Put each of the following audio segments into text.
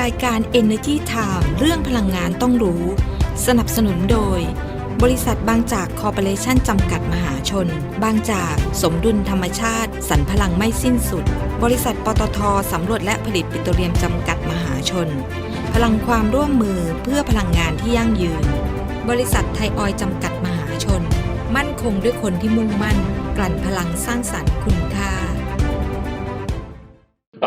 รายการ Energy Time เรื่องพลังงานต้องรู้ สนับสนุนโดย บริษัทบางจากคอร์ปอเรชั่นจำกัดมหาชน บางจากสมดุลธรรมชาติ สรรพลังไม่สิ้นสุด บริษัทปตทสำรวจและผลิตปิโตรเลียมจำกัดมหาชน พลังความร่วมมือเพื่อพลังงานที่ยั่งยืน บริษัทไทยออยจำกัดมหาชน มั่นคงด้วยคนที่มุ่งมั่น กลั่นพลังสร้างสรรค์คุณ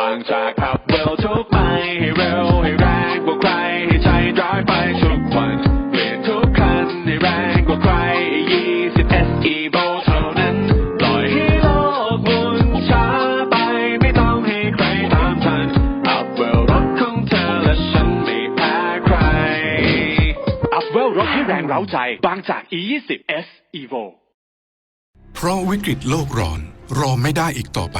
าบางจากขับเร็วทุกไปให้เร็วให้แรงกว่าใครให้ใจร้ายไปทุกวันเปลี่ยนทุกคันให้แรงกว่าใคร20 SE v o เท่านั้นปล่อยให้โลกหมุนช้าไปไม่ต้องให้ใครตามทันอัพเวลรถของเธอและฉันไม่แพ้ใครอัพเวลรถให้แรงเร้าใจบางจาก E20 S Evo เพราะวิกฤตโลกร้อนรอไม่ได้อีกต่อไป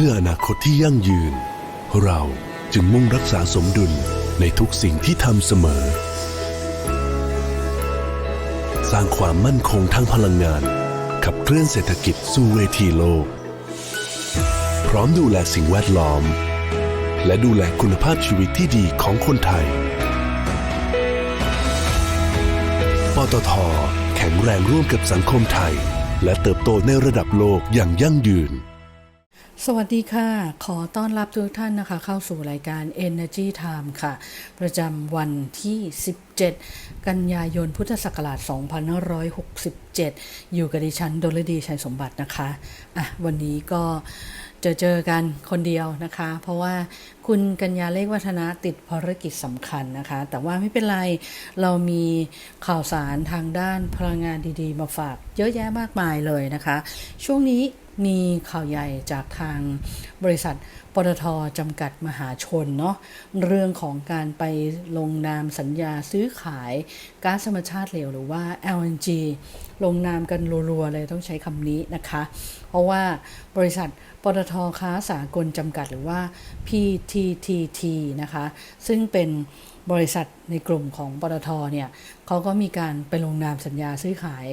พื่ออนาคตที่ยั่งยืน เราจึงมุ่งรักษาสมดุลในทุกสิ่งที่ทำเสมอ สร้างความมั่นคงทางพลังงาน ขับเคลื่อนเศรษฐกิจสู่เวทีโลก พร้อมดูแลสิ่งแวดล้อม และดูแลคุณภาพชีวิตที่ดีของคนไทย ปตท แข็งแรงร่วมกับสังคมไทย และเติบโตในระดับโลกอย่างยั่งยืน สวัสดีค่ะ ขอต้อนรับทุกท่านนะคะ เข้าสู่รายการ Energy Time ค่ะ ประจำวันที่ 17 กันยายนพุทธศักราช 2567 อยู่กับดิฉันดลดีชัยสมบัตินะคะ อะ วันนี้ก็เจอเจอกันคนเดียวนะคะ เพราะว่าคุณกัญญาเลขวัฒนะติดภารกิจสำคัญนะคะ แต่ว่าไม่เป็นไร เรามีข่าวสารทางด้านพลังงานดีๆ มาฝากเยอะแยะมากมายเลยนะคะ ช่วงนี้ มีข่าวใหญ่จากทางบริษัทปตทจำกัดมหาชนเนาะเรื่องของการไปลงนามสัญญาซื้อขายก๊าซธรรมชาติเหลวหรือว่า LNG ลงนามกันรัวๆเลยต้องใช้คำนี้นะคะ เพราะว่าบริษัทปตทค้าสากลจำกัดหรือว่า PTTT นะคะ ซึ่งเป็น บริษัทในกลุ่มของปตทเนี่ยเขาก็มีการไปลงนามสัญญาซื้อขาย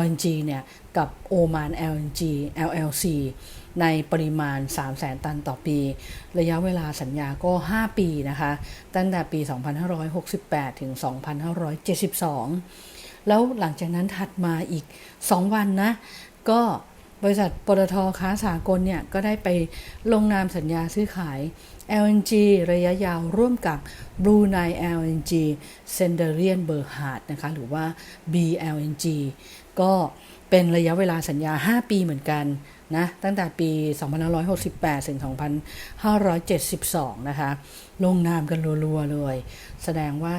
LNG เนี่ยกับโอมาน LNG LLC ในปริมาณ 3 0 0แสนตันต่อปี ระยะเวลาสัญญาก็ 5 ปีนะคะ ตั้งแต่ปี 2568 ถึง 2572 แล้วหลังจากนั้นถัดมาอีก 2 วันนะ ก็บริษัทปตทค้าสากลเนี่ย ก็ได้ไปลงนามสัญญาซื้อขาย LNG ระยะยาวร่วมกับ Blue Nile LNG s e n d e r i a n b e r h a r d นะคะหรือว่า BLNG ก็เป็นระยะเวลาสัญญา 5 ปีเหมือนกันนะตั้งแต่ปี 2568 ถึง 2572 นะคะ ลงนามกันรัวๆเลย แสดงว่า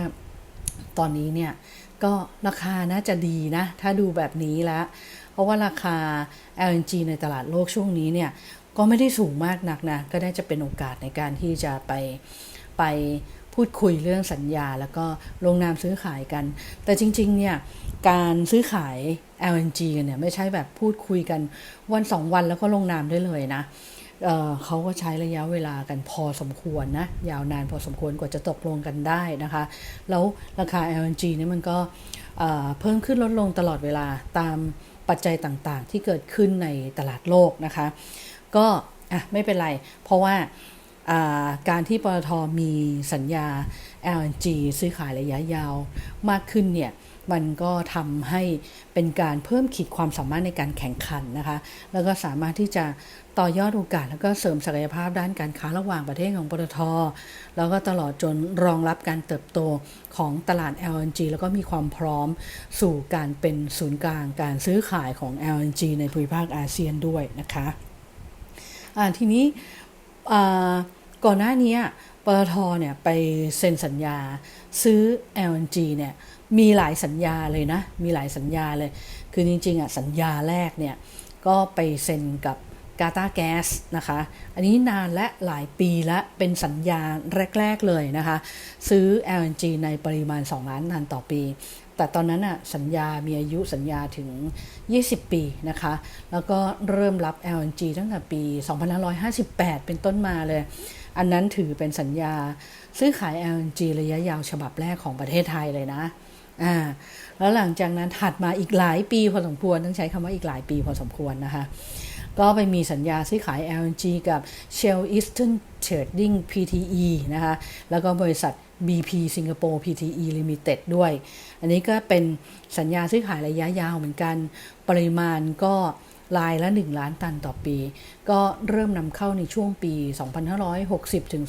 ตอนนี้เนี่ย ก็ราคาน่าจะดีนะ ถ้าดูแบบนี้แล้ว เพราะว่าราคา LNG ในตลาดโลกช่วงนี้เนี่ย ก็ไม่ได้สูงมากนักนะ ก็ได้จะเป็นโอกาสในการที่จะไปไปพูดคุยเรื่องสัญญา แล้วก็ลงนามซื้อขายกัน แต่จริงๆเนี่ยการซื้อขาย LNG กันเนี่ยไม่ใช่แบบพูดคุยกันวันสองวันแล้วก็ลงนามได้เลยนะเเขาก็ใช้ระยะเวลากันพอสมควรนะ ยาวนานพอสมควรกว่าจะตกลงกันได้นะคะ แล้วราคา LNG เนี่ยมันก็เพิ่มขึ้นลดลงตลอดเวลาตามปัจจัยต่างๆ ที่เกิดขึ้นในตลาดโลกนะคะ ก็อะไม่เป็นไร เพราะว่าการที่ปตทมีสัญญา LNG ซื้อขายระยะยาวมากขึ้นเนี่ยมันก็ทำให้เป็นการเพิ่มขีดความสามารถในการแข่งขันนะคะ แล้วก็สามารถที่จะต่อยอดโอกาส แล้วก็เสริมศักยภาพด้านการค้าระหว่างประเทศของปตท แล้วก็ตลอดจนรองรับการเติบโตของตลาด LNG แล้วก็มีความพร้อมสู่การเป็นศูนย์กลางการซื้อขายของ LNG ในภูมิภาคอาเซียนด้วยนะคะ ทีนี้ก่อนหน้านี้ปตทเนี่ยไปเซ็นสัญญาซื้อ LNG เนี่ยมีหลายสัญญาเลยนะ มีหลายสัญญาเลย คือจริงๆอะสัญญาแรกเนี่ยก็ไปเซ็นกับกาตาแก๊สนะคะ อันนี้นานและหลายปีและเป็นสัญญาแรก ๆ เลยนะคะ ซื้อ LNG ในปริมาณ 2 ล้านตันต่อปี แต่ตอนนั้นอะสัญญา มีอายุสัญญาถึง 20 ปีนะคะ แล้วก็เริ่มรับ LNG ตั้งแต่ปี 2558 เป็นต้นมาเลย อันนั้นถือเป็นสัญญาซื้อขาย LNG ระยะยาวฉบับแรกของประเทศไทยเลยนะอ่าแล้วหลังจากนั้นถัดมาอีกหลายปีพอสมควร ต้องใช้คำว่าอีกหลายปีพอสมควรนะคะ ก็ไปมีสัญญาซื้อขาย LNG กับ Shell Eastern Trading PTE นะคะ แล้วก็บริษัท BP Singapore PTE Limited ด้วย อันนี้ก็เป็นสัญญาซื้อขายระยะยาวเหมือนกัน ปริมาณก็รายละ 1 ล้านตันต่อปี ก็เริ่มนำเข้าในช่วงปี 2560 ถึง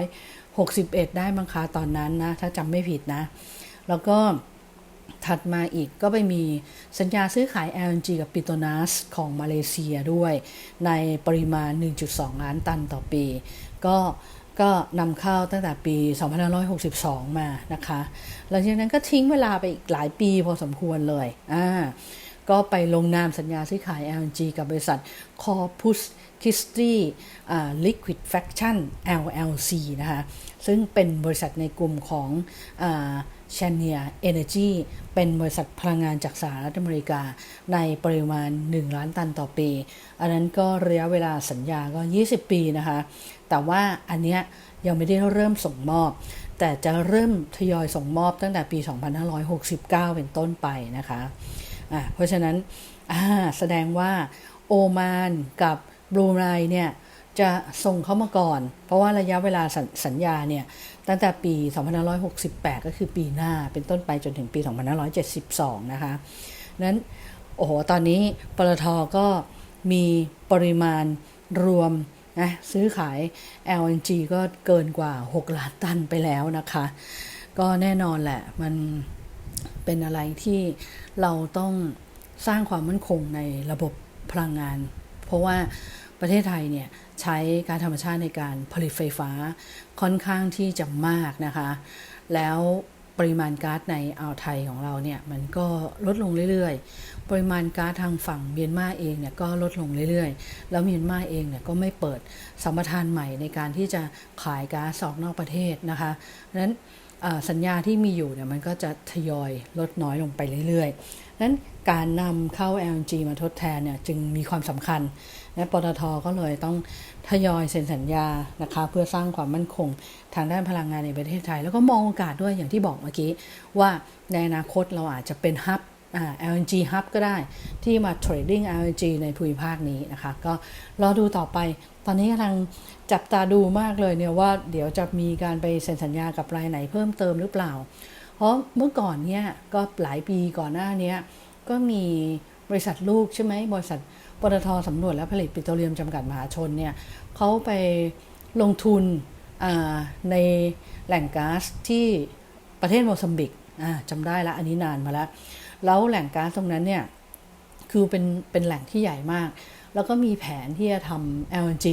2561 ได้มั้งคะตอนนั้นนะ ถ้าจำไม่ผิดนะ แล้วก็ถัดมาอีกก็ไปมีสัญญาซื้อขาย LNG กับปิโตนัสของมาเลเซียด้วย ในปริมาณ 1.2 ล้านตันต่อปี ก็ ก็นำเข้าตั้งแต่ปี 2562 มานะคะหลังจากนั้นก็ทิ้งเวลาไปอีกหลายปีพอสมควรเลยอ่าก็ไปลงนามสัญญาซื้อขาย LNG กับบริษัท Corpus Christi Liquefaction LLC นะคะ ซึ่งเป็นบริษัทในกลุ่มของอ่าชเนียเอเนจีเป็นบริษัทพลังงานจากสหรัฐอเมริกา ในปริมาณ 1 ล้านตันต่อปี อันนั้นก็ระยะเวลาสัญญาก็ 20 ปีนะคะ แต่ว่าอันเนี้ยยังไม่ได้เริ่มส่งมอบ แต่จะเริ่มทยอยส่งมอบตั้งแต่ปี 2569 เป็นต้นไปนะคะะเพราะฉะนั้นแสดงว่าโอมานกับบรูไนเนี่ยจะส่งเข้ามาก่อน เพราะว่าระยะเวลาสสัญญาเนี่ยตั้งแต่ปี 2568 ก็คือปีหน้าเป็นต้นไปจนถึงปี 2572 นะคะนั้นโอ้โหตอนนี้ปตทก็มีปริมาณรวม นะซื้อขาย LNG ก็เกินกว่า 6 ล้านตันไปแล้วนะคะ ก็แน่นอนแหละ มันเป็นอะไรที่เราต้องสร้างความมั่นคงในระบบพลังงาน เพราะว่าประเทศไทยเนี่ยใช้การธรรมชาติในการผลิตไฟฟ้าค่อนข้างที่จะมากนะคะ แล้ว ปริมาณก๊าซในอ่าวไทยของเราเนี่ยมันก็ลดลงเรื่อยๆ ปริมาณก๊าซทางฝั่งเมียนมาเองเนี่ยก็ลดลงเรื่อยๆ แล้วเมียนมาเองเนี่ยก็ไม่เปิดสัมปทานใหม่ในการที่จะขายก๊าซออกนอกประเทศนะคะดังนั้นสัญญาที่มีอยู่เนี่ยมันก็จะทยอยลดน้อยลงไปเรื่อยๆนั้น การนำเข้า LNG มาทดแทนเนี่ยจึงมีความสำคัญ และปตทก็เลยต้องทยอยเซ็นสัญญานะคะเพื่อสร้างความมั่นคงทางด้านพลังงานในประเทศไทย แล้วก็มองโอกาสด้วยอย่างที่บอกเมื่อกี้ ว่าในอนาคตเราอาจจะเป็นฮับ LNG Hub ก็ได้ที่มาเทรดดิ้ง LNG ในภูมิภาคนี้นะคะ ก็รอดูต่อไป ตอนนี้กำลังจับตาดูมากเลยเนี่ยว่าเดี๋ยวจะมีการไปเซ็นสัญญากับรายไหนเพิ่มเติมหรือเปล่า เพราะเมื่อก่อนเนี่ยก็หลายปีก่อนหน้านี้ ก็มีบริษัทลูกใช่ไหมบริษัทปตทสำรวจและผลิตปิโตรเลียมจำกัดมหาชนเนี่ยเขาไปลงทุนในแหล่งก๊าซที่ประเทศโมซัมบิกจำได้ละอันนี้นานมาแล้ว แล้วแหล่งก๊าซตรงนั้นเนี่ย คือเป็นเป็นแหล่งที่ใหญ่มาก แล้วก็มีแผนที่จะทำ LNG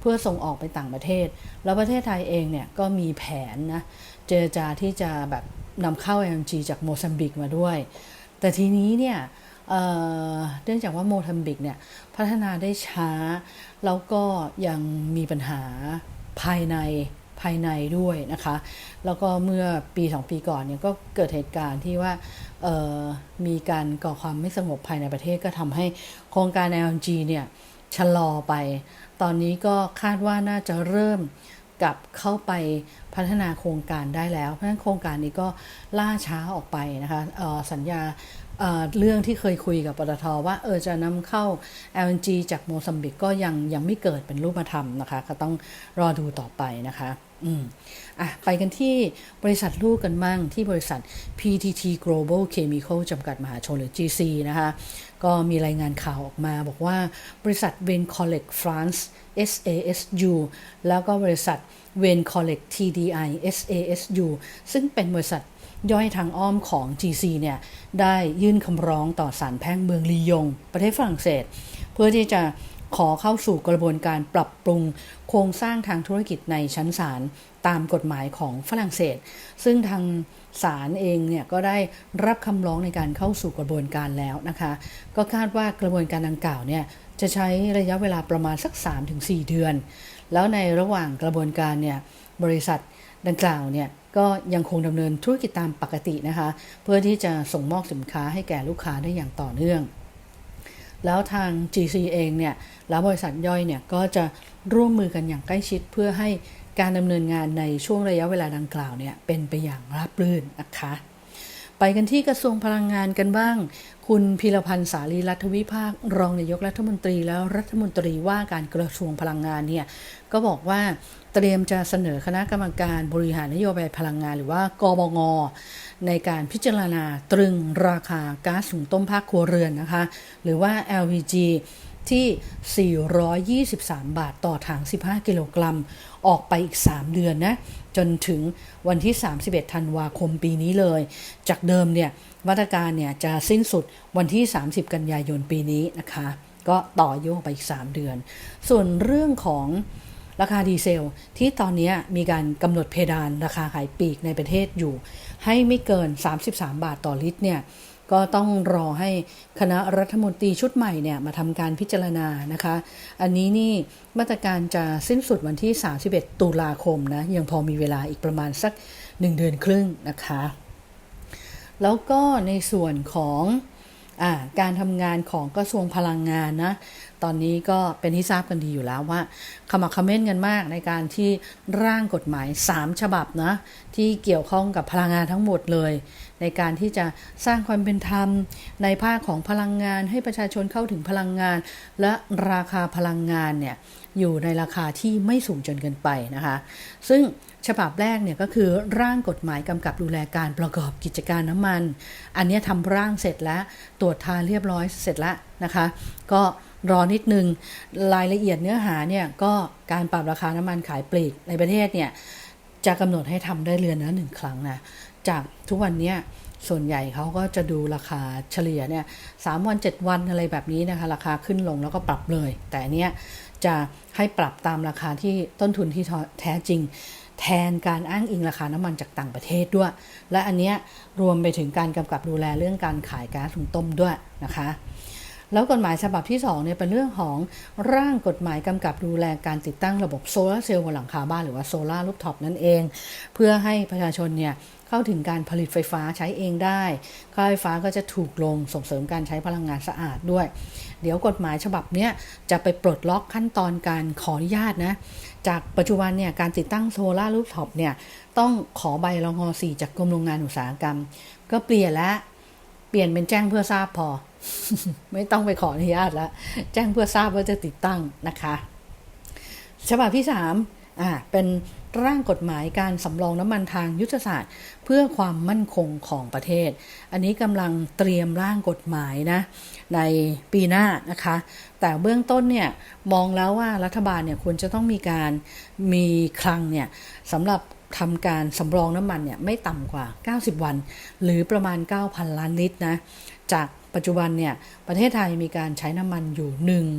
เพื่อส่งออกไปต่างประเทศ แล้วประเทศไทยเองเนี่ยก็มีแผนนะ เจรจาที่จะแบบนำเข้า LNG จากโมซัมบิกมาด้วย แต่ทีนี้เนี่ยเนื่องจากว่าโมซัมบิกเนี่ยพัฒนาได้ช้า แล้วก็ยังมีปัญหาภายในภายในด้วยนะคะ แล้วก็เมื่อปี 2 ปีก่อนเนี่ยก็เกิดเหตุการณ์ที่ว่ามีการก่อความไม่สงบภายในประเทศก็ทำให้โครงการ LNG เนี่ยชะลอไป ตอนนี้ก็คาดว่าน่าจะเริ่ม กลับเข้าไปพัฒนาโครงการได้แล้ว เพราะฉะนั้นโครงการนี้ก็ล่าช้าออกไปนะคะสัญญาเรื่องที่เคยคุยกับปตทว่าเออจะนำเข้า LNG จากโมซัมบิกก็ยังยังไม่เกิดเป็นรูปธรรมนะคะ ก็ต้องรอดูต่อไปนะคะ อืมอะไปกันที่บริษัทลูกกันมั่งที่บริษัท PTT Global Chemical จำกัดมหาชนหรือ GC นะคะ ก็มีรายงานข่าวออกมา บอกว่าบริษัทเวนคอลเลกฟรานซ์ SASU แล้วก็บริษัท v e n c o l e c TDI SASU ซึ่งเป็นบริษัทย่อยทางอ้อมของ GC เนี่ย ได้ยื่นคำร้องต่อศาลแพ่งเมืองลียง ประเทศฝรั่งเศส เพื่อที่จะ ขอเข้าสู่กระบวนการปรับปรุงโครงสร้างทางธุรกิจในชั้นศาลตามกฎหมายของฝรั่งเศส ซึ่งทางศาลเองเนี่ยก็ได้รับคำร้องในการเข้าสู่กระบวนการแล้วนะคะ ก็คาดว่ากระบวนการดังกล่าวเนี่ยจะใช้ระยะเวลาประมาณสัก 3-4 เดือน แล้วในระหว่างกระบวนการเนี่ยบริษัทดังกล่าวเนี่ยก็ยังคงดำเนินธุรกิจตามปกตินะคะ เพื่อที่จะส่งมอบสินค้าให้แก่ลูกค้าได้อย่างต่อเนื่อง แล้วทาง GC เองเนี่ยแล้วบริษัทย่อยเนี่ยก็จะร่วมมือกันอย่างใกล้ชิดเพื่อให้การดำเนินงานในช่วงระยะเวลาดังกล่าวเนี่ยเป็นไปอย่างราบรื่นนะคะ ไปกันที่กระทรวงพลังงานกันบ้าง คุณพีรพันธ์สารีรัฐวิภาค รองนายกรัฐมนตรีแล้วรัฐมนตรีว่าการกระทรวงพลังงานเนี่ยก็บอกว่าเตรียมจะเสนอคณะกรรมการบริหารนโยบายพลังงานหรือว่ากบง ในการพิจารณาตรึงราคาก๊าซหุงต้มภาคครัวเรือนนะคะ หรือว่า LPG ที่ 423 บาทต่อถัง 15 กิโลกรัม ออกไปอีก 3 เดือนนะ จนถึงวันที่ 31 ธันวาคมปีนี้เลย จากเดิมเนี่ยมาตรการเนี่ยจะสิ้นสุดวันที่ 30 กันยายนปีนี้นะคะ ก็ต่อโยกไปอีก 3 เดือน ส่วนเรื่องของราคาดีเซล ที่ตอนนี้มีการกำหนดเพดานราคาขายปลีกในประเทศอยู่ ให้ไม่เกิน 33 บาทต่อลิตรเนี่ยก็ต้องรอให้คณะรัฐมนตรีชุดใหม่เนี่ยมาทำการพิจารณานะคะ อันนี้นี่มาตรการจะสิ้นสุดวันที่ 31 ตุลาคมนะ ยังพอมีเวลาอีกประมาณสัก 1 เดือนครึ่งนะคะ แล้วก็ในส่วนของ การทำงานของกระทรวงพลังงานนะ ตอนนี้ก็เป็นที่ทราบกันดีอยู่แล้วว่าขมักขม้นกันมากในการที่ร่างกฎหมาย 3 ฉบับนะ ที่เกี่ยวข้องกับพลังงานทั้งหมดเลย ในการที่จะสร้างความเป็นธรรมในภาคของพลังงาน ให้ประชาชนเข้าถึงพลังงาน และราคาพลังงานเนี่ยอยู่ในราคาที่ไม่สูงจนเกินไปนะคะ ซึ่ง ฉบับแรกเนี่ยก็คือร่างกฎหมายกำกับดูแลการประกอบกิจการน้ำมัน อันนี้ทำร่างเสร็จแล้ว ตรวจทานเรียบร้อยเสร็จแล้วนะคะ ก็รอนิดนึง รายละเอียดเนื้อหาเนี่ยก็การปรับราคาน้ำมันขายปลีกในประเทศเนี่ยจะกำหนดให้ทำได้เรือนละหนึ่งครั้งนะจากทุกวันเนี้ยส่วนใหญ่เขาก็จะดูราคาเฉลี่ยเนี่ยสามวันเจ็ดวันอะไรแบบนี้นะคะ ราคาขึ้นลงแล้วก็ปรับเลย แต่อันเนี้ยจะให้ปรับตามราคาที่ต้นทุนที่แท้จริง แทนการอ้างอิงราคาน้ำมันจากต่างประเทศด้วย และอันเนี้ยรวมไปถึงการกำกับดูแลเรื่องการขายก๊าซถุงต้มด้วยนะคะแล้วกฎหมายฉบับที่2เนี่ยเป็นเรื่องของร่างกฎหมายกำกับดูแลการติดตั้งระบบโซลาร์เซลล์บนหลังคาบ้านหรือว่าโซลาร์ลูฟท็อปนั่นเอง เพื่อให้ประชาชนเนี่ย เข้าถึงการผลิตไฟฟ้าใช้เองได้ ค่าไฟฟ้าก็จะถูกลงส่งเสริมการใช้พลังงานสะอาดด้วย เดี๋ยวกฎหมายฉบับนี้จะไปปลดล็อกขั้นตอนการขออนุญาตนะ จากปัจจุบันเนี่ยการติดตั้งโซลาร์รูฟท็อปเนี่ยต้องขอใบรองอ4จากกรมโรงงานอุตสาหกรรม ก็เปลี่ยนแล้วเปลี่ยนเป็นแจ้งเพื่อทราบพอ ไม่ต้องไปขออนุญาตแล้วแจ้งเพื่อทราบว่าจะติดตั้งนะคะ ฉบับที่3อ่าเป็น ร่างกฎหมายการสำรองน้ำมันทางยุทธศาสตร์ เพื่อความมั่นคงของประเทศ อันนี้กำลังเตรียมร่างกฎหมายนะในปีหน้านะคะ แต่เบื้องต้นเนี่ยมองแล้วว่ารัฐบาลเนี่ยควรจะต้องมีการมีคลังเนี่ยสำหรับทำการสำรองน้ำมันเนี่ยไม่ต่ำกว่า 90 วัน หรือประมาณ 9,000 ล้านลิตรนะ จากปัจจุบันเนี่ยประเทศไทยมีการใช้น้ำมันอยู่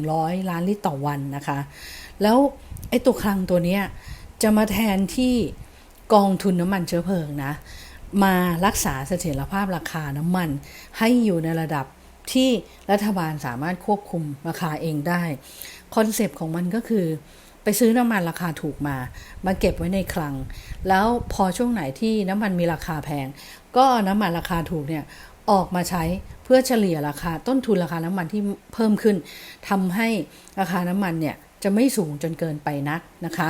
100 ล้านลิตรต่อวันนะคะ แล้วไอ้ตัวคลังตัวเนี้ย จะมาแทนที่กองทุนน้ำมันเชื้อเพลิงนะ มารักษาเสถียรภาพราคาน้ำมันให้อยู่ในระดับที่รัฐบาลสามารถควบคุมราคาเองได้ คอนเซปต์ของมันก็คือไปซื้อน้ำมันราคาถูกมา มาเก็บไว้ในคลัง แล้วพอช่วงไหนที่น้ำมันมีราคาแพง ก็น้ำมันราคาถูกเนี่ยออกมาใช้เพื่อเฉลี่ยราคาต้นทุนราคาน้ำมันที่เพิ่มขึ้นทำให้ราคาน้ำมันเนี่ยจะไม่สูงจนเกินไปนักนะคะ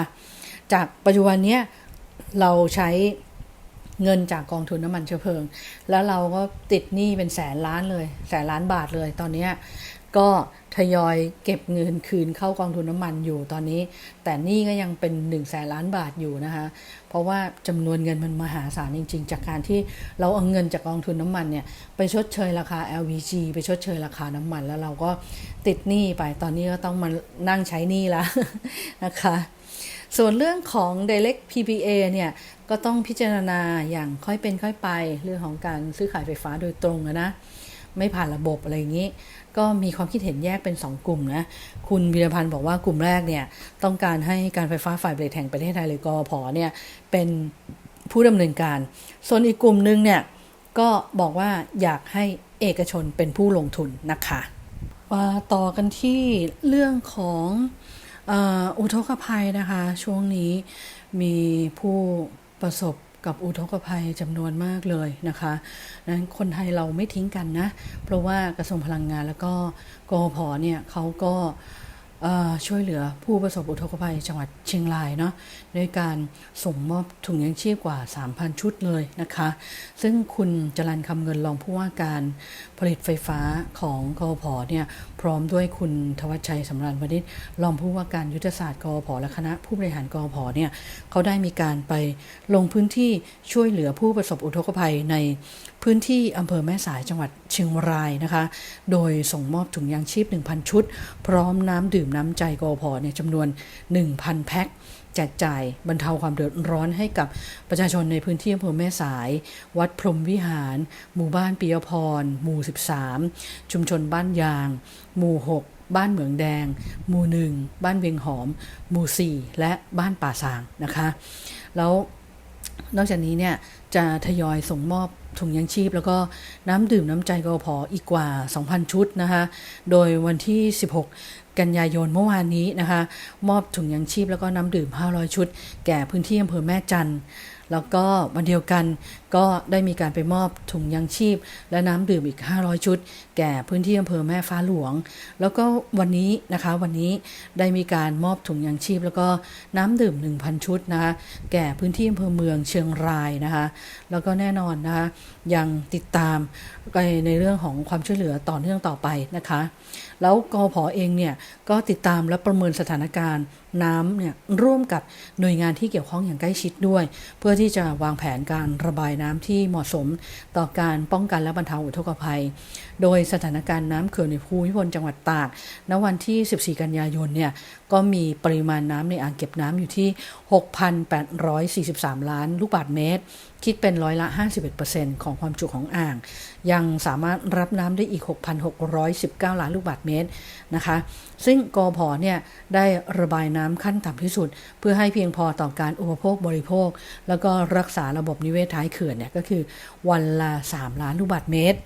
จากปัจจุบันเนี้ยเราใช้เงินจากกองทุนน้ำมันเชื้อเพลิง แล้วเราก็ติดหนี้เป็นแสนล้านเลย แสนล้านบาทเลยตอนนี้ก็ทยอยเก็บเงินคืนเข้ากองทุนน้ำมันอยู่ตอนนี้ แต่หนี้ก็ยังเป็น1นึ่งแสนล้านบาทอยู่นะคะ เพราะว่าจำนวนเงินมันมหาศาลจริง ๆ จากการที่เราเอาเงินจากกองทุนน้ำมันเนี่ยไปชดเชยราคา LPG ไปชดเชยราคาน้ำมัน แล้วเราก็ติดหนี้ไปตอนนี้ก็ต้องมานั่งใช้หนี้แล้วนะคะ ส่วนเรื่องของ direct PPA เนี่ยก็ต้องพิจารณาอย่างค่อยเป็นค่อยไปเรื่องของการซื้อขายไฟฟ้าโดยตรงนะไม่ผ่านระบบอะไรอย่างนี้ ก็มีความคิดเห็นแยกเป็น 2 กลุ่มนะ คุณวีรพันธ์บอกว่ากลุ่มแรกเนี่ยต้องการให้การไฟฟ้าฝ่ายผลิตแห่งประเทศไทยหรือกอพเนี่ยเป็นผู้ดำเนินการ ส่วนอีกกลุ่มนึงเนี่ยก็บอกว่าอยากให้เอกชนเป็นผู้ลงทุนนะคะมาต่อกันที่เรื่องของ อุทกภัยนะคะ ช่วงนี้มีผู้ประสบกับอุทกภัยจำนวนมากเลยนะคะนั้นคนไทยเราไม่ทิ้งกันนะ เพราะว่ากระทรวงพลังงานแล้วก็กอพเนี่ยเขาก็ ช่วยเหลือผู้ประสบอุทกภัยจังหวัดเชียงรายเนาะด้วยการส่งมอบถุงยังชีพกว่า 3,000 ชุดเลยนะคะ ซึ่งคุณจรันคำเงินรองผู้ว่าการผลิตไฟฟ้าของกอพอเนี่ยพร้อมด้วยคุณทวัชชัยสำราญวณิชรองผู้ว่าการยุทธศาสตร์กอพอและคณะผู้บริหารกอพอเนี่ยเขาได้มีการไปลงพื้นที่ช่วยเหลือผู้ประสบอุทกภัยใน พื้นที่อำเภอแม่สายจังหวัดเชียงรายนะคะ โดยส่งมอบถุงยางชีพ 1,000 ชุด พร้อมน้ำดื่มน้ำใจกอพอเนี่ยจำนวน 1,000 แพ็คแจกจ่ายบรรเทาความเดือดร้อนให้กับประชาชนในพื้นที่อำเภอแม่สาย วัดพรมวิหาร หมู่บ้านปิยพร หมู่ 13 ชุมชนบ้านยาง หมู่ 6 บ้านเหมืองแดง หมู่1บ้านเวียงหอม หมู่ 4 และบ้านป่าสางนะคะ แล้วนอกจากนี้เนี่ย จะทยอยส่งมอบถุงยังชีพ แล้วก็น้ำดื่มน้ำใจกอพออีกกว่า 2,000 ชุดนะคะ โดยวันที่ 16 กันยายนเมื่อวานนี้นะคะ มอบถุงยังชีพแล้วก็น้ำดื่ม 500 ชุด แก่พื้นที่อำเภอแม่จันทร์แล้วก็วันเดียวกัน ก็ได้มีการไปมอบถุงยังชีพ และน้ำดื่มอีก 500 ชุด แก่พื้นที่อำเภอแม่ฟ้าหลวง แล้วก็วันนี้นะคะวันนี้ได้มีการมอบถุงยังชีพ แล้วก็น้ำดื่ม 1,000 ชุดนะคะแก่พื้นที่อำเภอเมืองเชียงรายนะคะแล้วก็แน่นอนนะคะยังติดตามในเรื่องของความช่วยเหลือต่อเนื่องต่อไปนะคะ แล้วกอพอเองเนี่ยก็ติดตามและประเมินสถานการณ์น้ำเนี่ยร่วมกับหน่วยงานที่เกี่ยวข้องอย่างใกล้ชิดด้วย เพื่อที่จะวางแผนการระบายน้ำที่เหมาะสมต่อการป้องกันและบรรเทาอุทกภัย โดยสถานการณ์น้ำเขื่อนในภูมิพลจังหวัดตาก ณ วันที่ 14 กันยายน เนี่ย ก็มีปริมาณน้ำในอ่างเก็บน้ำอยู่ที่ 6,843 ล้านลูกบาศก์เมตร คิดเป็นร้อยละ 51%ของความจุของอ่าง ยังสามารถรับน้ำได้อีก 6,619 ล้านลูกบาศก์เมตรนะคะ ซึ่งกอพอเนี่ยได้ระบายน้ำขั้นต่ำที่สุด เพื่อให้เพียงพอต่อการอุปโภคบริโภค แล้วก็รักษาระบบนิเวศท้ายเขื่อนเนี่ยก็คือวันละ 3 ล้านลูกบาศก์เมตร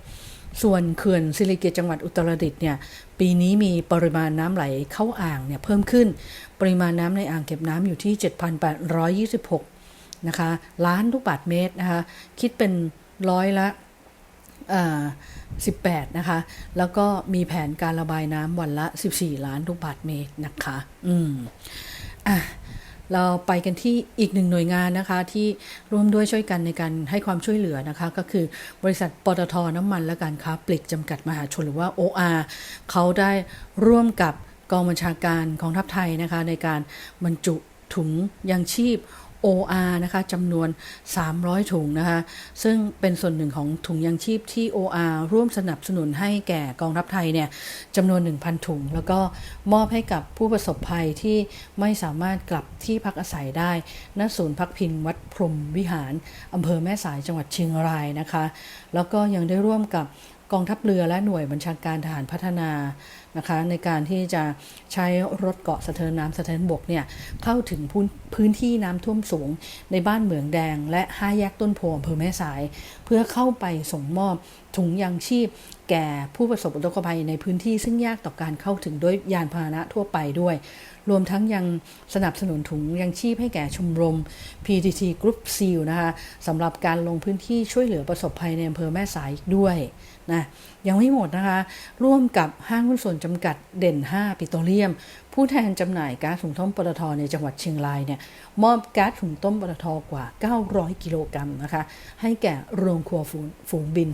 ส่วนเขื่อนสิริกิตจังหวัดอุตรดิตถ์เนี่ยปีนี้มีปริมาณน้ำไหลเข้าอ่างเนี่ยเพิ่มขึ้น ปริมาณน้ำในอ่างเก็บน้ำอยู่ที่ 7,826นะคะล้านลูกบาศก์เมตรนะคะคิดเป็นร้อยละ 18 นะคะ แล้วก็มีแผนการระบายน้ำวันละ 14 ล้านลูกบาศก์เมตรนะคะ อืม อะ เราไปกันที่อีกหนึ่งหน่วยงานนะคะ ที่ร่วมด้วยช่วยกันในการให้ความช่วยเหลือนะคะ ก็คือบริษัทปตทน้ำมันและการค้าปลีกจำกัดมหาชนหรือว่า OR เขาได้ร่วมกับกองบัญชาการของทัพไทยนะคะ ในการบรรจุถุงยังชีพ OR นะคะจำนวน 300 ถุงนะคะ ซึ่งเป็นส่วนหนึ่งของถุงยังชีพที่ OR ร่วมสนับสนุนให้แก่กองทัพไทยเนี่ยจำนวน 1,000 ถุง แล้วก็มอบให้กับผู้ประสบภัยที่ไม่สามารถกลับที่พักอาศัยได้ ณ ศูนย์พักพิงวัดพรหมวิหารอำเภอแม่สายจังหวัดเชียงรายนะคะ แล้วก็ยังได้ร่วมกับกองทัพเรือและหน่วยบัญชาการทหารพัฒนา นะคะในการที่จะใช้รถเกาะสะเทินน้ำสะเทินบกเนี่ยเข้าถึงพื้นพื้นที่น้ำท่วมสูงในบ้านเหมืองแดง และห้าแยกต้นโพอำเภอแม่สาย เพื่อเข้าไปส่งมอบถุงยางชีพ แก่ผู้ประสบอุทกภัยในพื้นที่ซึ่งยากต่อการเข้าถึงด้วยยานพาหนะทั่วไปด้วย รวมทั้งยังสนับสนุนถุงยังชีพให้แก่ชมรม PTT Group Seal นะคะสำหรับการลงพื้นที่ช่วยเหลือประสบภัยในอำเภอแม่สายอีกด้วย นะยังไม่หมดนะคะ ร่วมกับห้างหุ้นส่วนจำกัดเด่น 5 ปิโตรเลียม ผู้แทนจำหน่ายก๊าซหุงต้มปตทในจังหวัดเชียงรายเนี่ยมอบก๊าซหุงต้มปตทกว่า 900 กิโลกรัมนะคะ ให้แก่โรงครัวฝูงฝูงบิน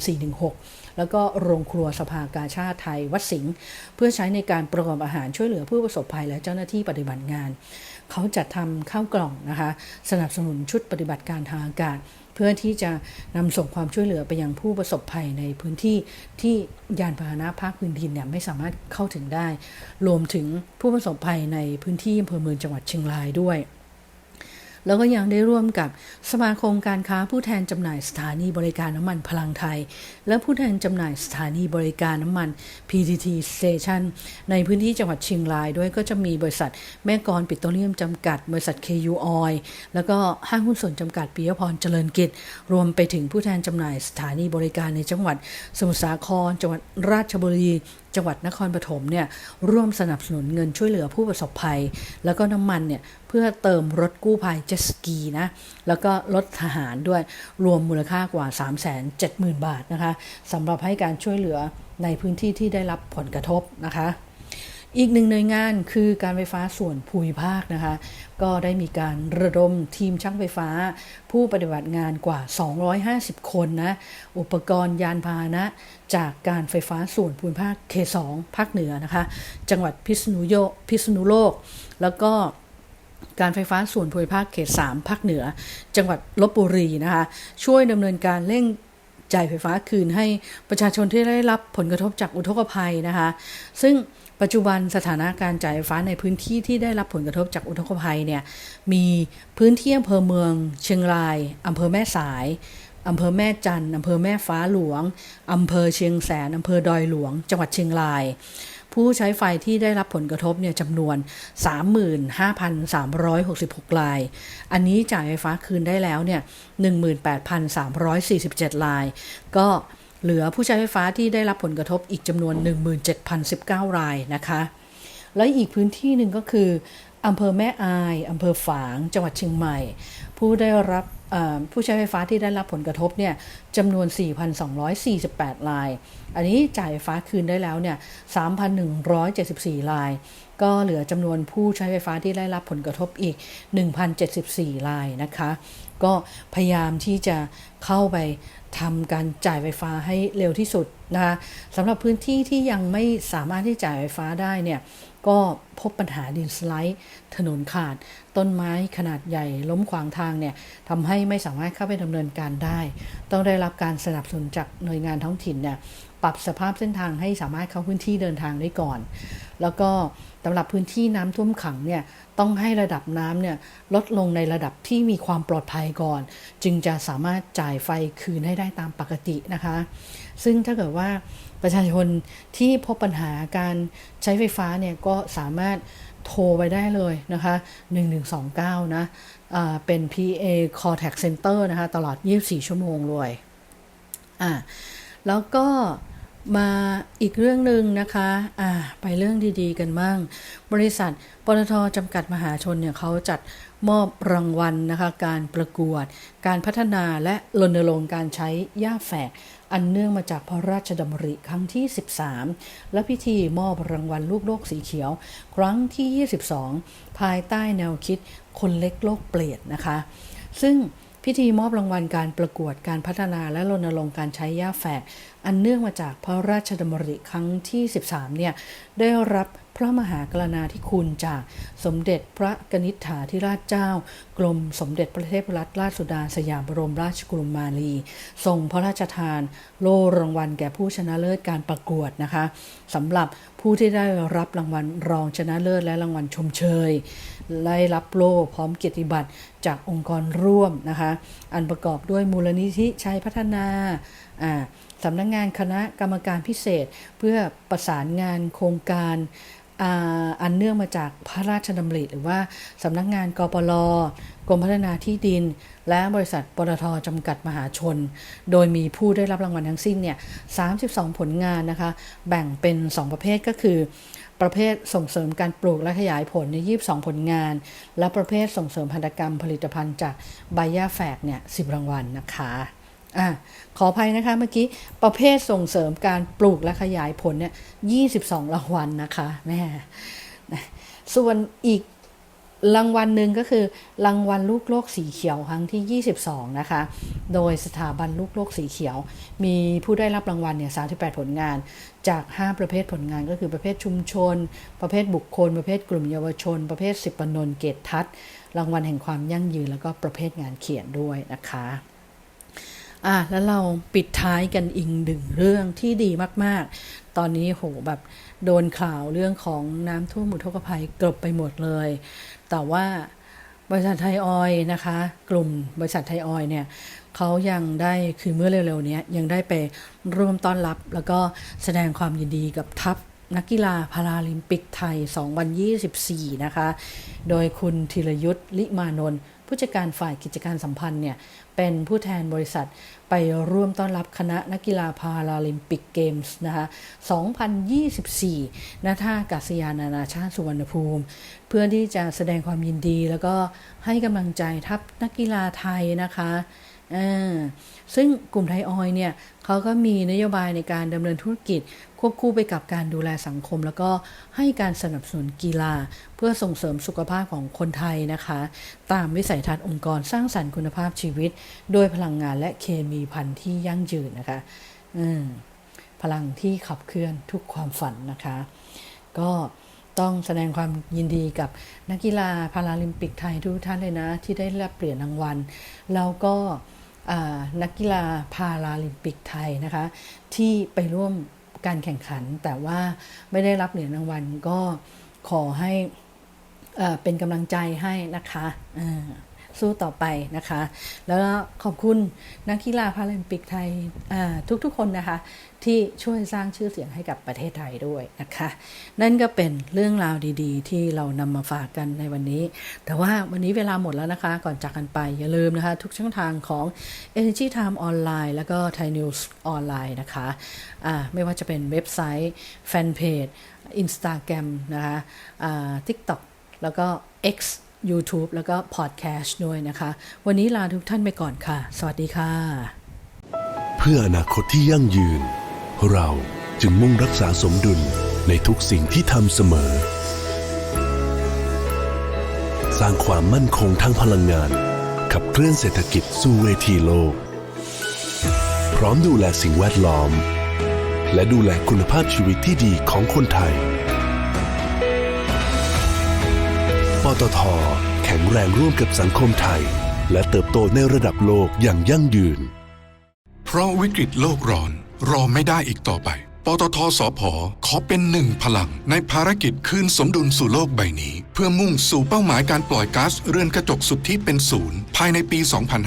416 แล้วก็โรงครัวสภากาชาติไทยวัดสิงห์เพื่อใช้ในการประกอบอาหารช่วยเหลือผู้ประสบภัยและเจ้าหน้าที่ปฏิบัติงาน เขาจัดทำข้าวกล่องนะคะ สนับสนุนชุดปฏิบัติการทางอากาศ เพื่อที่จะนำส่งความช่วยเหลือไปยังผู้ประสบภัยในพื้นที่ที่ยานพาหนะภาคพื้นดินเนี่ยไม่สามารถเข้าถึงได้ รวมถึงผู้ประสบภัยในพื้นที่อำเภอเมืองจังหวัดเชียงรายด้วย แล้วก็ยังได้ร่วมกับสมาคมการค้าผู้แทนจำหน่ายสถานีบริการน้ำมันพลังไทย และผู้แทนจำหน่ายสถานีบริการน้ำมัน PTT Station ในพื้นที่จังหวัดเชียงรายด้วยก็จะมีบริษัทแม่กรปิโตรเลียมจำกัด บริษัท KU Oil แล้วก็ห้างหุ้นส่วนจำกัดปิยพรเจริญกิจ รวมไปถึงผู้แทนจำหน่ายสถานีบริการในจังหวัดสมุทรสาครจังหวัดราชบุรี จังหวัดนครปฐมเนี่ยร่วมสนับสนุนเงินช่วยเหลือผู้ประสบภัย แล้วก็น้ำมันเนี่ยเพื่อเติมรถกู้ภัยเจสกีนะแล้วก็รถทหารด้วยรวมมูลค่ากว่า 370,000 บาทนะคะสำหรับให้การช่วยเหลือในพื้นที่ที่ได้รับผลกระทบนะคะ อีกหนึ่งหน่วยงานคือการไฟฟ้าส่วนภูมิภาคนะคะ ก็ได้มีการระดมทีมช่างไฟฟ้า ผู้ปฏิบัติงานกว่า 250 คนนะ อุปกรณ์ยานพาหนะ จากการไฟฟ้าส่วนภูมิภาคเขต2ภาคเหนือนะคะ จังหวัดพิษณุโยพิษณุโลก แล้วก็การไฟฟ้าส่วนภูมิภาคเขต 3 ภาคเหนือ จังหวัดลบบุรีนะคะ ช่วยดำเนินการเร่งจ่ายไฟฟ้าคืนให้ประชาชนที่ได้รับผลกระทบจากอุทกภัยนะคะ ซึ่ง ปัจจุบันสถานะการจ่ายไฟฟ้าในพื้นที่ที่ได้รับผลกระทบจากอุทกภัยเนี่ยมีพื้นที่อำเภอเมือง เชียงรายอำเภอแม่สายอำเภอแม่จันอำเภอแม่ฟ้าหลวงอำเภอเชียงแสนอำเภอดอยหลวง จังหวัดเชียงราย ผู้ใช้ไฟที่ได้รับผลกระทบเนี่ยจำนวน 35,366 ราย อันนี้จ่ายไฟฟ้าคืนได้แล้วเนี่ย 18,347 ราย ก็ เหลือผู้ใช้ไฟฟ้าที่ได้รับผลกระทบอีกจำนวน 17,019 รายนะคะ และอีกพื้นที่หนึ่งก็คืออำเภอแม่อายอำเภอฝาง จังหวัดเชียงใหม่ ผู้ได้รับผู้ใช้ไฟฟ้าที่ได้รับผลกระทบเนี่ยจำนวน 4,248 ราย อันนี้จ่ายไฟฟ้าคืนได้แล้วเนี่ย 3,174 ราย ก็เหลือจำนวนผู้ใช้ไฟฟ้าที่ได้รับผลกระทบอีก 1,074 รายนะคะ ก็พยายามที่จะเข้าไปทำการจ่ายไฟฟ้าให้เร็วที่สุดนะคะสำหรับพื้นที่ที่ยังไม่สามารถที่จ่ายไฟฟ้าได้เนี่ยก็พบปัญหาดินสไลด์ ถนนขาด ต้นไม้ขนาดใหญ่ล้มขวางทางเนี่ยทำให้ไม่สามารถเข้าไปดำเนินการได้ ต้องได้รับการสนับสนุนจากหน่วยงานท้องถิ่นเนี่ยปรับสภาพเส้นทางให้สามารถเข้าพื้นที่เดินทางได้ก่อน แล้วก็ สำหรับพื้นที่น้ำท่วมขังเนี่ยต้องให้ระดับน้ำเนี่ยลดลงในระดับที่มีความปลอดภัยก่อน จึงจะสามารถจ่ายไฟคืนให้ได้ตามปกตินะคะ ซึ่งถ้าเกิดว่าประชาชนที่พบปัญหาการใช้ไฟฟ้าเนี่ยก็สามารถโทรไปได้เลยนะคะ 1129 นะอ่าเป็น PA Contact Center นะคะ ตลอด 24 ชั่วโมงเลยอ่าแล้วก็ มาอีกเรื่องหนึ่งนะคะอ่าไปเรื่องดีๆกันบ้าง บริษัทปตทจำกัดมหาชนเนี่ยเขาจัดมอบรางวัลนะคะการประกวด การพัฒนาและรณรงค์การใช้หญ้าแฝก อันเนื่องมาจากพระราชดำริครั้งที่ 13 และพิธีมอบรางวัลลูกโลกสีเขียว ครั้งที่ 22 ภายใต้แนวคิดคนเล็กโลกเปลี่ยนนะคะ ซึ่ง พิธีมอบรางวัลการประกวดการพัฒนาและรณรงค์การใช้หญ้าแฝก อันเนื่องมาจากพระราชดำริครั้งที่ 13 เนี่ยได้รับ พระมหากรณาธิคุณจากสมเด็จพระกนิษฐาธิราชเจ้า กรมสมเด็จพระเทพรัตนราชสุดาสยามบรมราชกุมาลีทรงพระราชทาน โล่รางวัลแก่ผู้ชนะเลิศการประกวดนะคะสำหรับผู้ที่ได้รับรางวัลรองชนะเลิศและรางวัลชมเชยได้รับโล่พร้อมเกียรติบัตรจากองค์กรร่วมนะคะอันประกอบด้วยมูลนิธิชัยพัฒนาอ่าสำนักงงานคณะกรรมการพิเศษ เพื่อประสานงานโครงการ อันเนื่องมาจากพระราชดำริ หรือว่าสำนักงานกปลกรมพัฒนาที่ดิน และบริษัทปตทจำกัดมหาชน โดยมีผู้ได้รับรางวัลทั้งสิ้นเนี่ย32 ผลงานนะคะ แบ่งเป็น 2 ประเภทก็คือ ประเภทส่งเสริมการปลูกและขยายผลในย22 ผลงาน และประเภทส่งเสริมพันธกรรมผลิตภัณฑ์จากใบหญ้าแฝกเนี่ย10 รางวัลนะคะ อะขออภัยนะคะเมื่อกี้ประเภทส่งเสริมการปลูกและขยายผลเนี่ย22รางวัลนะคะแม่ส่วนอีกรางวัลหนึ่งก็คือรางวัลลูกโลกสีเขียวครั้งที่ 22 นะคะ โดยสถาบันลูกโลกสีเขียว มีผู้ได้รับรางวัลเนี่ย 38 ผลงาน จาก 5 ประเภทผลงานก็คือประเภทชุมชน ประเภทบุคคล ประเภทกลุ่มเยาวชน ประเภทสิบปนนเกตทัศรางวัลแห่งความยั่งยืน แล้วก็ประเภทงานเขียนด้วยนะคะ อะแล้วเราปิดท้ายกันอีกหนึ่งเรื่องที่ดีมาก ๆ ตอนนี้โหแบบโดนข่าวเรื่องของน้ำท่วมอุทกภัยกลบไปหมดเลย แต่ว่าบริษัทไทยออยนะคะ กลุ่มบริษัทไทยออยเนี่ยเขายังได้คือเมื่อเร็วๆนี้ยยังได้ไปร่วมต้อนรับ แล้วก็แสดงความยินดีกับทัพนักกีฬาพาราลิมปิกไทย 2024 นะคะ โดยคุณธีรยุทธ์ลิมานนท์ ผู้จัดการฝ่ายกิจการสัมพันธ์เนี่ยเป็นผู้แทนบริษัทไปร่วมต้อนรับคณะนักกีฬาพาราลิมปิกเกมส์นะคะ2024ณท่าอากาศยานานาชาติสุวรรณภูมิ เพื่อที่จะแสดงความยินดีแล้วก็ให้กำลังใจทัพนักกีฬาไทยนะคะ ซึ่งกลุ่มไทยออยเนี่ยเขาก็มีนโยบายในการดำเนินธุรกิจ ควบคู่ไปกับการดูแลสังคม แล้วก็ให้การสนับสนุนกีฬา เพื่อส่งเสริมสุขภาพของคนไทยนะคะ ตามวิสัยทัศน์องค์กรสร้างสรรค์คุณภาพชีวิต โดยพลังงานและเคมีพันธุ์ที่ยั่งยืนนะคะพลังที่ขับเคลื่อนทุกความฝันนะคะ ก็ต้องแสดงความยินดีกับนักกีฬาพาราลิมปิกไทยทุกท่านเลยนะ ที่ได้รับเหรียญรางวัลแล้วก็ นักกีฬาพาราลิมปิกไทยนะคะ ที่ไปร่วมการแข่งขันแต่ว่าไม่ได้รับเหรียญรางวัลก็ขอให้เอ่อเป็นกำลังใจให้นะคะ สู้ต่อไปนะคะ แล้วก็ขอบคุณนักกีฬาพาราลิมปิกไทยทุกๆคนนะคะ ที่ช่วยสร้างชื่อเสียงให้กับประเทศไทยด้วยนะคะ นั่นก็เป็นเรื่องราวดีๆ ที่เรานำมาฝากกันในวันนี้ แต่ว่าวันนี้เวลาหมดแล้วนะคะ ก่อนจากกันไปอย่าลืมนะคะ ทุกช่องทางของ Energy Time ออนไลน์แล้วก็ Thai News ออนไลน์นะคะอ่าไม่ว่าจะเป็นเว็บไซต์แฟนเพจ Instagram นะคะอ่า TikTok แล้วก็ X YouTube แล้วก็ Podcast ด้วยนะคะ วันนี้ลาทุกท่านไปก่อนค่ะ สวัสดีค่ะ เพื่ออนาคตที่ยั่งยืน เราจึงมุ่งรักษาสมดุลในทุกสิ่งที่ทำเสมอ สร้างความมั่นคงทางพลังงาน ขับเคลื่อนเศรษฐกิจสู่เวทีโลก พร้อมดูแลสิ่งแวดล้อม และดูแลคุณภาพชีวิตที่ดีของคนไทย ปตท แข็งแรงร่วมกับสังคมไทย และเติบโตในระดับโลกอย่างยั่งยืน เพราะวิกฤตโลกร้อน รอไม่ได้อีกต่อไป ปตทสพขอเป็นหนึ่งพลัง ในภารกิจคืนสมดุลสู่โลกใบนี้ เพื่อมุ่งสู่เป้าหมายการปล่อยก๊าซเรือนกระจกสุทธิเป็นศูนย์ภายในปี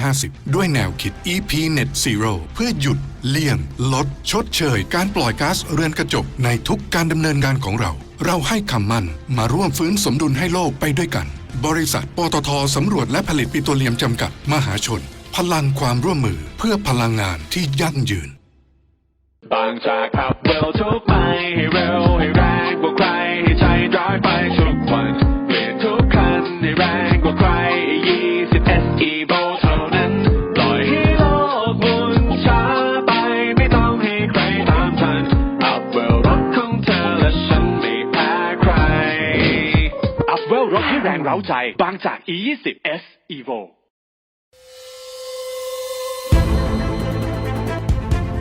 2050 ด้วยแนวคิด EP Net Zero เพื่อหยุดเลี่ยง ลด ชดเชย การปล่อยก๊าซเรือนกระจกในทุกการดำเนินงานของเรา เราให้คำมั่นมาร่วมฟื้นสมดุลให้โลกไปด้วยกัน บริษัทปตทสำรวจและผลิตปิโตรเลียมจำกัดมหาชน พลังความร่วมมือเพื่อพลังงานที่ยั่งยืน บางจากขับเร็วทุกไปให้เร็ว ใจบางจาก E20 S Evo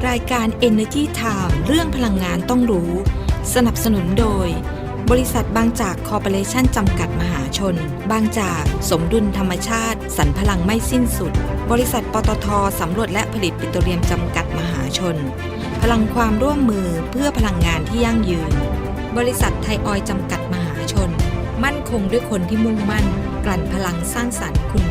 รายการ Energy Time เรื่องพลังงานต้องรู้ สนับสนุนโดย บริษัทบางจากคอร์ปอเรชั่นจำกัดมหาชน บางจากสมดุลธรรมชาติ สรรพลังไม่สิ้นสุด บริษัทปตทสำรวจและผลิตปิโตรเลียมจำกัดมหาชน พลังความร่วมมือเพื่อพลังงานที่ยั่งยืน บริษัทไทยออยจำกัดมหาชน มั่นคงด้วยคนที่มุ่งมั่น กลั่นพลังสร้างสรรค์คุณ